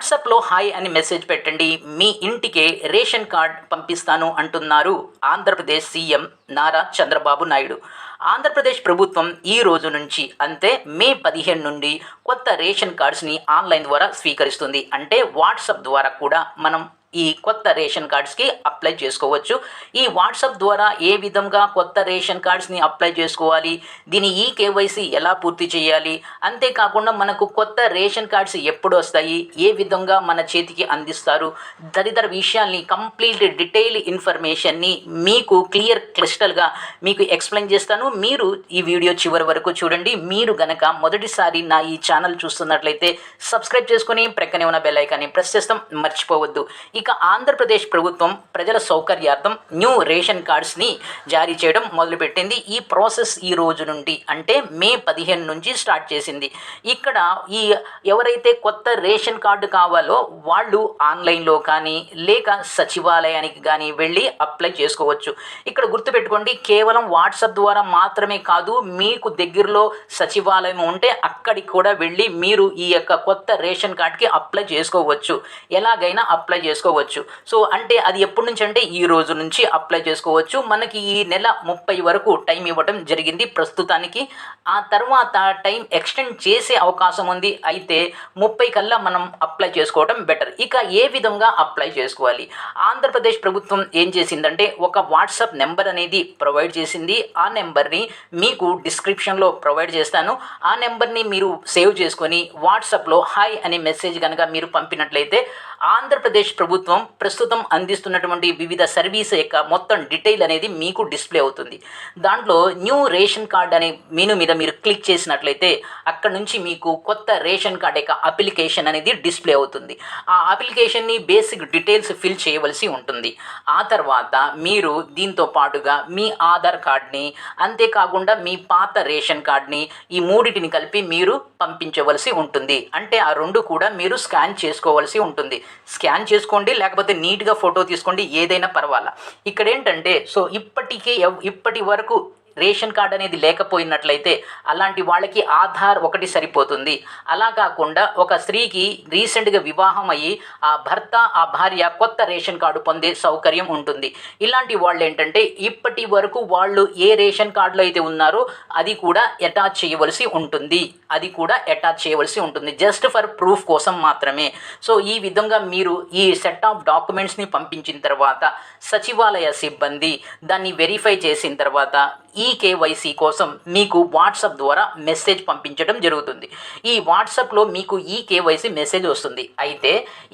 వాట్సాప్లో హాయ్ అని మెసేజ్ పెట్టండి. మీ ఇంటికే రేషన్ కార్డ్ పంపిస్తాను అంటున్నారు ఆంధ్రప్రదేశ్ సీఎం నారా చంద్రబాబు నాయుడు. ఆంధ్రప్రదేశ్ ప్రభుత్వం ఈ రోజు నుంచి అంతే మే పదిహేను నుండి కొత్త రేషన్ కార్డ్స్ని ఆన్లైన్ ద్వారా స్వీకరిస్తుంది. అంటే వాట్సాప్ ద్వారా కూడా మనం ఈ కొత్త రేషన్ కార్డ్స్కి అప్లై చేసుకోవచ్చు. ఈ వాట్సాప్ ద్వారా ఏ విధంగా కొత్త రేషన్ కార్డ్స్ని అప్లై చేసుకోవాలి? దీని ఈ కేవైసీ ఎలా పూర్తి చేయాలి? అంతేకాకుండా మనకు కొత్త రేషన్ కార్డ్స్ ఎప్పుడు వస్తాయి? ఏ విధంగా మన చేతికి అందిస్తారు? తదితర విషయాల్ని కంప్లీట్ డీటెయిల్ ఇన్ఫర్మేషన్ని మీకు క్లియర్ క్లిస్టల్గా మీకు ఎక్స్ప్లెయిన్ చేస్తాను. మీరు ఈ వీడియో చివరి వరకు చూడండి. మీరు గనక మొదటిసారి నా ఈ ఛానల్ చూస్తున్నట్లయితే సబ్స్క్రైబ్ చేసుకొని ప్రక్కనే ఉన్న బెల్ ఐకాన్ని ప్రెస్ చేస్తాం. మర్చిపోవద్దు. ఇక ఆంధ్రప్రదేశ్ ప్రభుత్వం ప్రజల సౌకర్యార్థం న్యూ రేషన్ కార్డ్స్ని జారీ చేయడం మొదలుపెట్టింది. ఈ ప్రాసెస్ ఈ రోజు నుండి అంటే మే పదిహేను నుంచి స్టార్ట్ చేసింది. ఇక్కడ ఈ ఎవరైతే కొత్త రేషన్ కార్డు కావాలో వాళ్ళు ఆన్లైన్లో కానీ లేక సచివాలయానికి కానీ వెళ్ళి అప్లై చేసుకోవచ్చు. ఇక్కడ గుర్తుపెట్టుకోండి కేవలం వాట్సాప్ ద్వారా మాత్రమే కాదు మీకు దగ్గరలో సచివాలయం ఉంటే అక్కడికి కూడా వెళ్ళి మీరు ఈ యొక్క కొత్త రేషన్ కార్డ్కి అప్లై చేసుకోవచ్చు. ఎలాగైనా అప్లై చేసుకోవచ్చు. సో అంటే అది ఎప్పటి నుంచి అంటే ఈ రోజు నుంచి అప్లై చేసుకోవచ్చు. మనకి ఈ నెల ముప్పై వరకు టైం ఇవ్వడం జరిగింది ప్రస్తుతానికి. ఆ తర్వాత టైం ఎక్స్టెండ్ చేసే అవకాశం ఉంది. అయితే ముప్పై కల్లా మనం అప్లై చేసుకోవడం బెటర్. ఇక ఏ విధంగా అప్లై చేసుకోవాలి? ఆంధ్రప్రదేశ్ ప్రభుత్వం ఏం చేసిందంటే ఒక వాట్సాప్ నెంబర్ అనేది ప్రొవైడ్ చేసింది. ఆ నెంబర్ని మీకు డిస్క్రిప్షన్లో ప్రొవైడ్ చేస్తాను. ఆ నెంబర్ని మీరు సేవ్ చేసుకొని వాట్సాప్లో హాయ్ అనే మెసేజ్ కనుక మీరు పంపినట్లయితే ఆంధ్రప్రదేశ్ ప్రభుత్వం ప్రస్తుతం అందిస్తున్నటువంటి వివిధ సర్వీస్ యొక్క మొత్తం డీటెయిల్ అనేది మీకు డిస్ప్లే అవుతుంది. దాంట్లో న్యూ రేషన్ కార్డ్ అనే మెనూ మీద మీరు క్లిక్ చేసినట్లయితే అక్కడ నుంచి మీకు కొత్త రేషన్ కార్డ్ యొక్క అప్లికేషన్ అనేది డిస్ప్లే అవుతుంది. ఆ అప్లికేషన్ని బేసిక్ డీటెయిల్స్ ఫిల్ చేయవలసి ఉంటుంది. ఆ తర్వాత మీరు దీంతో పాటుగా మీ ఆధార్ కార్డ్ని అంతేకాకుండా మీ పాత రేషన్ కార్డ్ని ఈ మూడిటిని కలిపి మీరు పంపించవలసి ఉంటుంది. అంటే ఆ రెండు కూడా మీరు స్కాన్ చేసుకోవాల్సి ఉంటుంది. స్కాన్ చేసుకోండి లేకపోతే నీట్గా ఫోటో తీసుకోండి ఏదైనా పర్వాలా. ఇక్కడ ఏంటంటే సో ఇప్పటికే ఎవ్- ఇప్పటి వరకు రేషన్ కార్డ్ అనేది లేకపోయినట్లయితే అలాంటి వాళ్ళకి ఆధార్ ఒకటి సరిపోతుంది. అలా కాకుండా ఒక స్త్రీకి రీసెంట్గా వివాహం అయ్యి ఆ భర్త ఆ భార్య కొత్త రేషన్ కార్డు పొందే సౌకర్యం ఉంటుంది. ఇలాంటి వాళ్ళు ఏంటంటే ఇప్పటి వరకు వాళ్ళు ఏ రేషన్ కార్డులో అయితే ఉన్నారో అది కూడా అటాచ్ చేయవలసి ఉంటుంది. అది కూడా అటాచ్ చేయవలసి ఉంటుంది. జస్ట్ ఫర్ ప్రూఫ్ కోసం మాత్రమే. సో ఈ విధంగా మీరు ఈ సెట్ ఆఫ్ డాక్యుమెంట్స్ని పంపించిన తర్వాత సచివాలయ సిబ్బంది దాన్ని వెరిఫై చేసిన తర్వాత ఈ కేవైసీ కోసం మీకు వాట్సాప్ ద్వారా మెసేజ్ పంపించడం జరుగుతుంది. ఈ వాట్సాప్లో మీకు ఈ కేవైసీ మెసేజ్ వస్తుంది. అయితే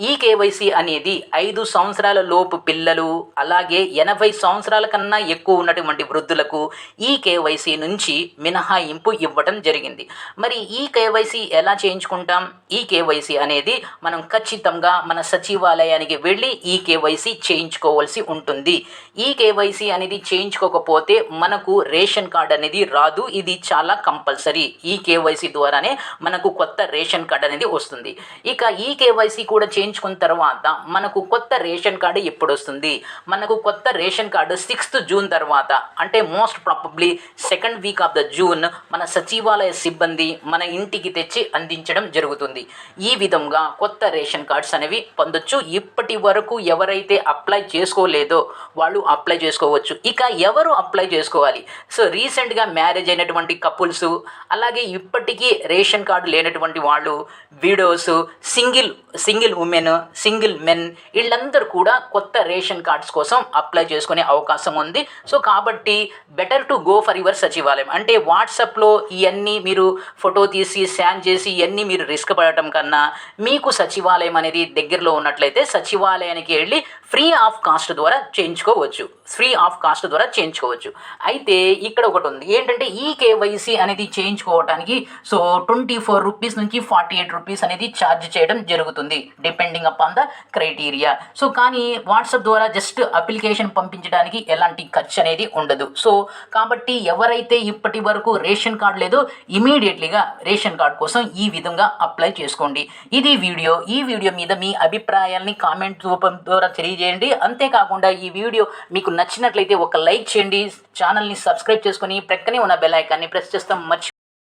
ఈ కేవైసీ అనేది ఐదు సంవత్సరాల లోపు పిల్లలు అలాగే ఎనభై సంవత్సరాల కన్నా ఎక్కువ ఉన్నటువంటి వృద్ధులకు ఈ కేవైసీ నుంచి మినహాయింపు ఇవ్వడం జరిగింది. మరి ఈ కేవైసీ ఎలా చేయించుకుంటాం? ఈ కేవైసీ అనేది మనం ఖచ్చితంగా మన సచివాలయానికి వెళ్ళి ఈ కేవైసీ చేయించుకోవాల్సి ఉంటుంది. ఈ కేవైసీ అనేది చేయించుకోకపోతే మనకు రేషన్ కార్డ్ అనేది రాదు. ఇది చాలా కంపల్సరీ. ఈ కేవైసీ ద్వారానే మనకు కొత్త రేషన్ కార్డ్ అనేది వస్తుంది. ఇక ఈ కేవైసీ కూడా చేయించుకున్న తర్వాత మనకు కొత్త రేషన్ కార్డు ఎప్పుడు వస్తుంది? మనకు కొత్త రేషన్ కార్డు సిక్స్త్ జూన్ తర్వాత అంటే most probably second week of the June మన సచివాలయ సిబ్బంది మన ఇంటికి తెచ్చి అందించడం జరుగుతుంది. ఈ విధంగా కొత్త రేషన్ కార్డ్స్ అనేవి పొందొచ్చు. ఇప్పటి వరకు ఎవరైతే అప్లై చేసుకోలేదో వాళ్ళు అప్లై చేసుకోవచ్చు. ఇక ఎవరు అప్లై చేసుకోవాలి? సో రీసెంట్గా మ్యారేజ్ అయినటువంటి కపుల్స్ అలాగే ఇప్పటికీ రేషన్ కార్డు లేనటువంటి వాళ్ళు widows single single women single men వీళ్ళందరూ కూడా కొత్త రేషన్ కార్డ్స్ కోసం అప్లై చేసుకునే అవకాశం ఉంది. సో కాబట్టి better to go for your Sachivalayam. అంటే వాట్సాప్లో ఇవన్నీ మీరు ఫోటో తీసి స్కాన్ చేసి ఇవన్నీ మీరు రిస్క్ పడటం కన్నా మీకు సచివాలయం అనేది దగ్గరలో ఉన్నట్లయితే సచివాలయానికి వెళ్ళి ఫ్రీ ఆఫ్ కాస్ట్ ద్వారా చేయించుకోవచ్చు. ఫ్రీ ఆఫ్ కాస్ట్ ద్వారా చేయించుకోవచ్చు. అయితే ఇక్కడ ఒకటి ఉంది. ఏంటంటే ఈ కేవైసీ అనేది చేయించుకోవడానికి సో ట్వంటీ ఫోర్ రూపీస్ నుంచి ఫార్టీ ఎయిట్ రూపీస్ అనేది ఛార్జ్ చేయడం జరుగుతుంది depending upon the criteria so కానీ వాట్సాప్ ద్వారా జస్ట్ అప్లికేషన్ పంపించడానికి ఎలాంటి ఖర్చు అనేది ఉండదు. సో కాబట్టి ఎవరైతే ఇప్పటి వరకు రేషన్ కార్డు లేదో ఇమీడియట్లీగా రేషన్ కార్డు కోసం ఈ విధంగా అప్లై చేసుకోండి. ఇది వీడియో. ఈ వీడియో మీద మీ అభిప్రాయాల్ని కామెంట్ రూపం ద్వారా తెలియజేయండి. అంతేకాకుండా ఈ వీడియో మీకు నచ్చినట్లయితే ఒక లైక్ చేయండి. ఛానల్ని సబ్స్క్రైబ్ చేసుకొని ప్రక్కనే ఉన్న బెల్ ఐకాన్ని ప్రెస్ చేస్తాం మర్చి